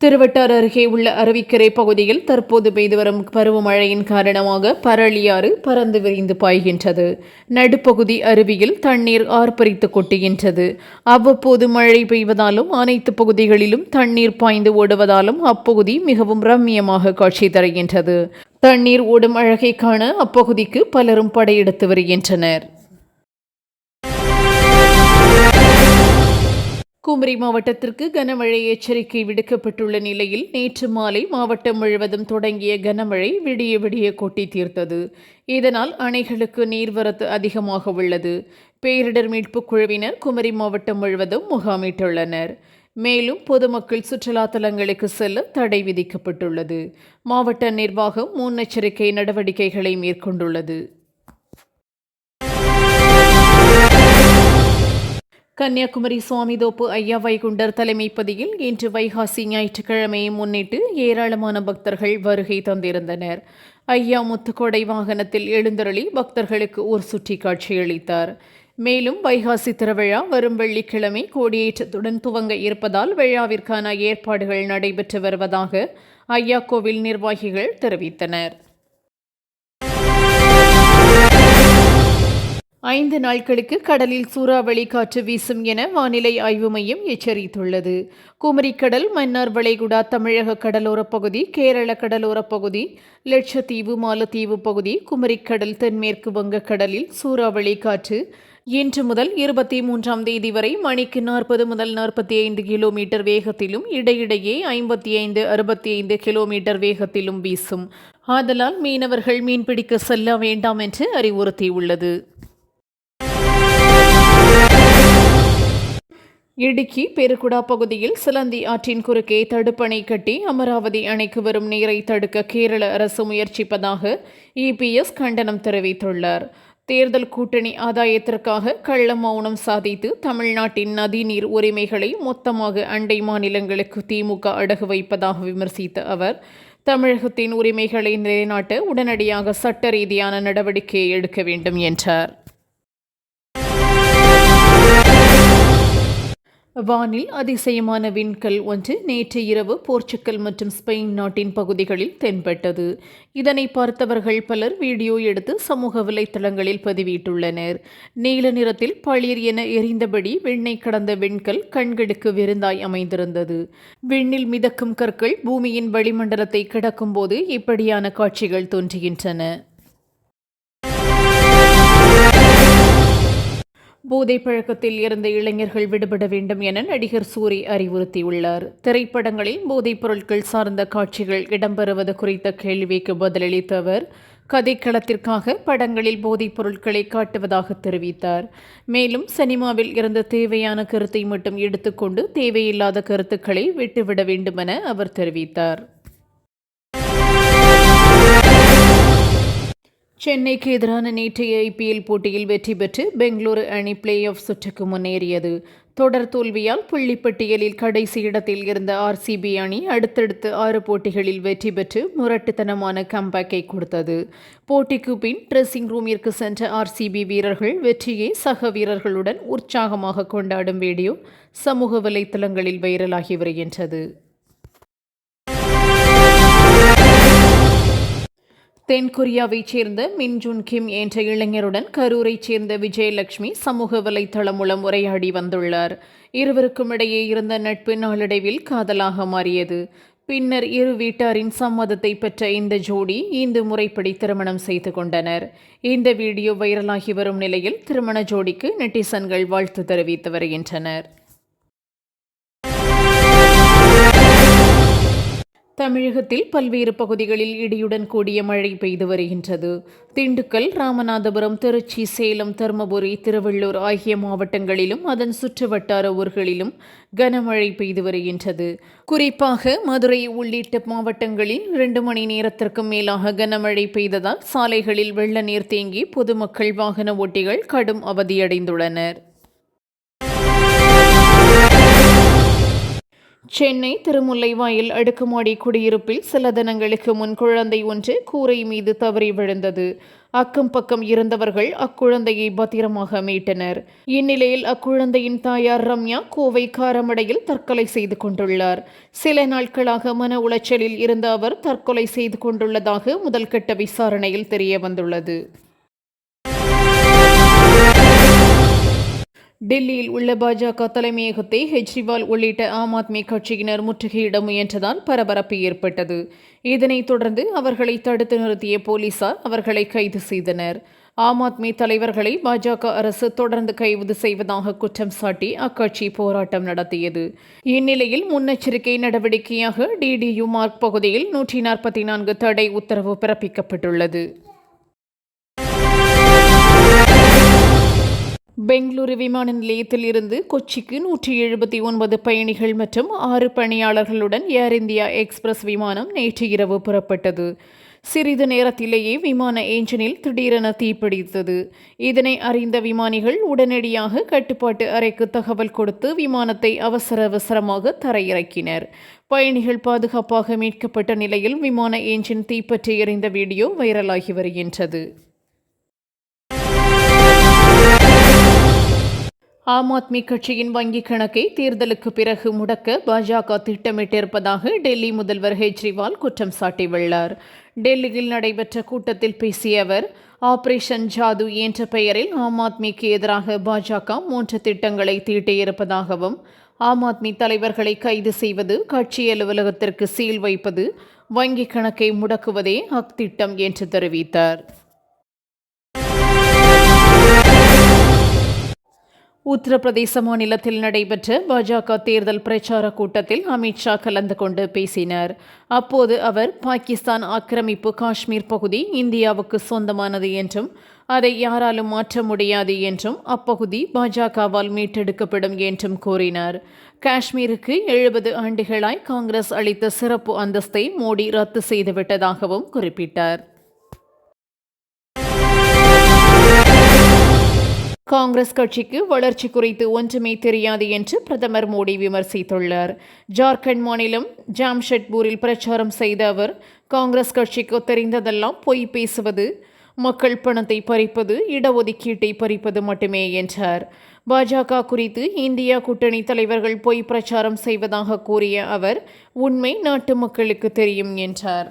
திருவட்டார் அருகே உள்ள அருவிக்கரை பகுதியில் தற்போது பெய்து வரும் பருவமழையின் காரணமாக பரளியாறு பறந்து விரிந்து பாய்கின்றது. நடுப்பகுதி அருவியில் தண்ணீர் ஆர்ப்பரித்து கொட்டுகின்றது. அவ்வப்போது மழை பெய்வதாலும் அனைத்து பகுதிகளிலும் தண்ணீர் பாய்ந்து ஓடுவதாலும் அப்பகுதி மிகவும் ரம்மியமாக காட்சி தருகின்றது. தண்ணீர் ஓடும் அழகை காண அப்பகுதிக்கு பலரும் படையெடுத்து வருகின்றனர். குமரி மாவட்டத்திற்கு கனமழை எச்சரிக்கை விடுக்கப்பட்டுள்ள நிலையில் நேற்று மாலை மாவட்டம் முழுவதும் தொடங்கிய கனமழை விடிய விடிய கொட்டி தீர்த்தது. இதனால் அணைகளுக்கு நீர்வரத்து அதிகமாக உள்ளது. பேரிடர் மீட்புக் குழுவினர் குமரி மாவட்டம் முழுவதும் முகாமிட்டுள்ளனர். மேலும் பொதுமக்கள் சுற்றுலா தலங்களுக்கு செல்ல தடை விதிக்கப்பட்டுள்ளது. மாவட்ட நிர்வாகம் முன்னெச்சரிக்கை நடவடிக்கைகளை மேற்கொண்டுள்ளது. கன்னியாகுமரி சுவாமிதோப்பு ஐயா வைகுண்டர் தலைமைப்பதியில் இன்று வைகாசி ஞாயிற்றுக்கிழமையை முன்னிட்டு ஏராளமான பக்தர்கள் வருகை தந்திருந்தனர். ஐயா முத்துக்கொடை வாகனத்தில் எழுந்தருளி பக்தர்களுக்கு ஒரு சுற்றி காட்சியளித்தார் மேலும் வைகாசி திருவிழா வரும் வெள்ளிக்கிழமை கோடியேற்றத்துடன் துவங்க இருப்பதால் விழாவிற்கான ஏற்பாடுகள் நடைபெற்று வருவதாக ஐயா கோவில் நிர்வாகிகள் தெரிவித்தனர். ஐந்து நாட்களுக்கு கடலில் சூறாவளி காற்று வீசும் என வானிலை ஆய்வு மையம் எச்சரித்துள்ளது. குமரிக்கடல் மன்னார் வளைகுடா தமிழக கடலோரப் பகுதி கேரள கடலோரப் பகுதி லட்சத்தீவு மாலத்தீவு பகுதி குமரிக்கடல் தென்மேற்கு வங்கக்கடலில் சூறாவளி காற்று இன்று முதல் இருபத்தி மூன்றாம் தேதி வரை மணிக்கு நாற்பது முதல் நாற்பத்தி ஐந்து கிலோமீட்டர் வேகத்திலும் இடையிடையே ஐம்பத்தி ஐந்து அறுபத்தி ஐந்து கிலோமீட்டர் வேகத்திலும் வீசும். ஆதலால் மீனவர்கள் மீன்பிடிக்க செல்ல வேண்டாம் என்று அறிவுறுத்தியுள்ளது. இடுக்கி பெருகுடா பகுதியில் சிலந்தி ஆற்றின் குறுக்கே தடுப்பணை கட்டி அமராவதி அணைக்கு வரும் நீரை தடுக்க கேரள அரசு முயற்சிப்பதாக இபிஎஸ் கண்டனம் தெரிவித்துள்ளார். தேர்தல் கூட்டணி ஆதாயத்திற்காக கள்ள மௌனம் சாதித்து தமிழ்நாட்டின் நதிநீர் உரிமைகளை மொத்தமாக அண்டை மாநிலங்களுக்கு திமுக அடகு வைப்பதாக விமர்சித்த அவர் தமிழகத்தின் உரிமைகளை நிலைநாட்ட உடனடியாக சட்ட ரீதியான நடவடிக்கை எடுக்க வேண்டும் என்றார். வானில் அதிசயமான விண்கல் ஒன்று நேற்று இரவு போர்ச்சுக்கல் மற்றும் ஸ்பெயின் நாட்டின் பகுதிகளில் தென்பட்டது. இதனை பார்த்தவர்கள் பலர் வீடியோ எடுத்து சமூக வலைத்தளங்களில் பதிவிட்டுள்ளனர். நீல நிறத்தில் பளிர் என எரிந்தபடி விண்ணை கடந்த விண்கல் கண்களுக்கு விருந்தாய் அமைந்திருந்தது. விண்ணில் மிதக்கும் கற்கள் பூமியின் வளிமண்டலத்தை கிடக்கும்போது இப்படியான காட்சிகள் தோன்றுகின்றன. போதை பழக்கத்தில் இருந்த இளைஞர்கள் விடுபட வேண்டும் என நடிகர் சூரி அறிவுறுத்தியுள்ளார். திரைப்படங்களில் போதைப் பொருட்கள் சார்ந்த காட்சிகள் இடம்பெறுவது குறித்த கேள்விக்கு பதிலளித்த அவர் கதைக்களத்திற்காக படங்களில் போதைப் பொருட்களை காட்டுவதாக தெரிவித்தார். மேலும் சினிமாவில் இருந்த தேவையான கருத்தை மட்டும் எடுத்துக்கொண்டு தேவையில்லாத கருத்துக்களை விட்டுவிட வேண்டுமென அவர் தெரிவித்தார். சென்னைக்கு எதிரான நேற்றைய ஐபிஎல் போட்டியில் வெற்றி பெற்று பெங்களூரு அணி பிளே ஆஃப் சுற்றுக்கு முன்னேறியது. தொடர் தோல்வியால் புள்ளிப்பட்டியலில் கடைசி இடத்தில் இருந்த ஆர்சிபி அணி அடுத்தடுத்து ஆறு போட்டிகளில் வெற்றி பெற்று முரட்டுத்தனமான கம்பேக்கை கொடுத்தது. போட்டிக்கு பின் ட்ரெஸ்ஸிங் ரூமிற்கு சென்ற ஆர்சிபி வீரர்கள் வெற்றியை சக வீரர்களுடன் உற்சாகமாக கொண்டாடும் வீடியோ சமூக வலைத்தளங்களில் வைரலாகி வருகின்றது. தென்கொரியாவைச் சேர்ந்த மின்ஜுன் கிம் என்ற இளைஞருடன் கரூரைச் சேர்ந்த விஜயலட்சுமி சமூக வலைத்தளம் மூலம் உரையாடி வந்துள்ளார். இருவருக்கும் இடையே இருந்த நட்பு நாளடைவில் காதலாக மாறியது. பின்னர் இரு வீட்டாரின் சம்மதத்தை பெற்ற இந்த ஜோடி இந்து முறைப்படி திருமணம் செய்து கொண்டனர். இந்த வீடியோ வைரலாகி வரும் நிலையில் திருமண ஜோடிக்கு நெட்டிசன்கள் வாழ்த்து தெரிவித்து வருகின்றனர். தமிழகத்தில் பல்வேறு பகுதிகளில் இடியுடன் கூடிய மழை பெய்து வருகின்றது. திண்டுக்கல் ராமநாதபுரம் திருச்சி சேலம் தருமபுரி திருவள்ளூர் ஆகிய மாவட்டங்களிலும் அதன் சுற்று வட்டார ஊர்களிலும் கனமழை பெய்து வருகின்றது. குறிப்பாக மதுரை உள்ளிட்ட மாவட்டங்களில் இரண்டு மணி நேரத்திற்கும் மேலாக கனமழை பெய்ததால் சாலைகளில் வெள்ள நீர் தேங்கி பொதுமக்கள் வாகன ஓட்டிகள் கடும் அவதியடைந்துள்ளனர். சென்னை திருமுல்லைவாயில் அடுக்குமாடி குடியிருப்பில் சில தினங்களுக்கு முன் குழந்தை ஒன்று கூரை மீது தவறி விழுந்தது. அக்கம் பக்கம் இருந்தவர்கள் அக்குழந்தையை பத்திரமாக மீட்டனர். இந்நிலையில் அக்குழந்தையின் தாயார் ரம்யா கோவை காரமடையில் தற்கொலை செய்து கொண்டுள்ளார். சில நாட்களாக மன உளைச்சலில் இருந்த அவர் தற்கொலை செய்து கொண்டுள்ளதாக முதல்கட்ட விசாரணையில் தெரிய வந்துள்ளது டெல்லியில் உள்ள பாஜக தலைமையகத்தை கெஜ்ரிவால் உள்ளிட்ட ஆம் ஆத்மி கட்சியினர் முற்றுகையிட முயன்றதால் பரபரப்பு ஏற்பட்டது. இதனைத் தொடர்ந்து அவர்களை தடுத்து நிறுத்திய போலீசார் அவர்களை கைது செய்தனர். ஆம் ஆத்மி தலைவர்களை பாஜக அரசு தொடர்ந்து கைது செய்வதாக குற்றம் சாட்டி அக்கட்சி போராட்டம் நடத்தியது. இந்நிலையில் முன்னெச்சரிக்கை நடவடிக்கையாக டிடியு மார்க் பகுதியில் நூற்றி நாற்பத்தி நான்கு தடை உத்தரவு பிறப்பிக்கப்பட்டுள்ளது. பெங்களூரு விமான நிலையத்தில் இருந்து கொச்சிக்கு நூற்றி எழுபத்தி ஒன்பது பயணிகள் மற்றும் ஆறு பணியாளர்களுடன் ஏர் இந்தியா எக்ஸ்பிரஸ் விமானம் நேற்று இரவு புறப்பட்டது. சிறிது நேரத்திலேயே விமான என்ஜினில் திடீரென தீப்பிடித்தது. இதனை அறிந்த விமானிகள் உடனடியாக கட்டுப்பாட்டு அறைக்கு தகவல் கொடுத்து விமானத்தை அவசர அவசரமாக தரையிறக்கினர். பயணிகள் பாதுகாப்பாக மீட்கப்பட்ட நிலையில் விமான என்ஜின் தீப்பற்றி எறிந்த வீடியோ வைரலாகி வருகின்றது. ஆம் ஆத்மி கட்சியின் வங்கிக் கணக்கை தேர்தலுக்கு பிறகு முடக்க பாஜக திட்டமிட்டிருப்பதாக டெல்லி முதல்வர் கெஜ்ரிவால் குற்றம் சாட்டியுள்ளார். டெல்லியில் நடைபெற்ற கூட்டத்தில் பேசிய அவர் ஆபரேஷன் ஜாது என்ற பெயரில் ஆம் ஆத்மிக்கு எதிராக பாஜக மூன்று திட்டங்களை தீட்டியிருப்பதாகவும் ஆம் ஆத்மி தலைவர்களை கைது செய்வது கட்சி அலுவலகத்திற்கு சீல் வைப்பது வங்கிக் கணக்கை முடக்குவதே அத்திட்டம் என்று தெரிவித்தார். உத்தரப்பிரதேச மாநிலத்தில் நடைபெற்ற பாஜக தேர்தல் பிரச்சார கூட்டத்தில் அமித்ஷா கலந்து கொண்டு பேசினார். அப்போது அவர் பாகிஸ்தான் ஆக்கிரமிப்பு காஷ்மீர் பகுதி இந்தியாவுக்கு சொந்தமானது என்றும் அதை யாராலும் மாற்ற முடியாது என்றும் அப்பகுதி பாஜகவால் மீட்டெடுக்கப்படும் என்றும் கூறினார். காஷ்மீருக்கு எழுபது ஆண்டுகளாய் காங்கிரஸ் அளித்த சிறப்பு அந்தஸ்தை மோடி ரத்து செய்துவிட்டதாகவும் குறிப்பிட்டார். காங்கிரஸ் கட்சிக்கு வளர்ச்சி குறித்து ஒன்றுமே தெரியாது என்று பிரதமர் மோடி விமர்சித்துள்ளார். ஜார்க்கண்ட் மாநிலம் ஜாம்ஷெட்பூரில் பிரச்சாரம் செய்த அவர் காங்கிரஸ் கட்சிக்கு தெரிந்ததெல்லாம் பொய் பேசுவது மக்கள் பணத்தை பறிப்பது இடஒதுக்கீட்டை பறிப்பது மட்டுமே என்றார். பாஜக குறித்து இந்தியா கூட்டணி தலைவர்கள் பொய் பிரச்சாரம் செய்வதாக கூறிய அவர் உண்மை நாட்டு மக்களுக்கு தெரியும் என்றார்.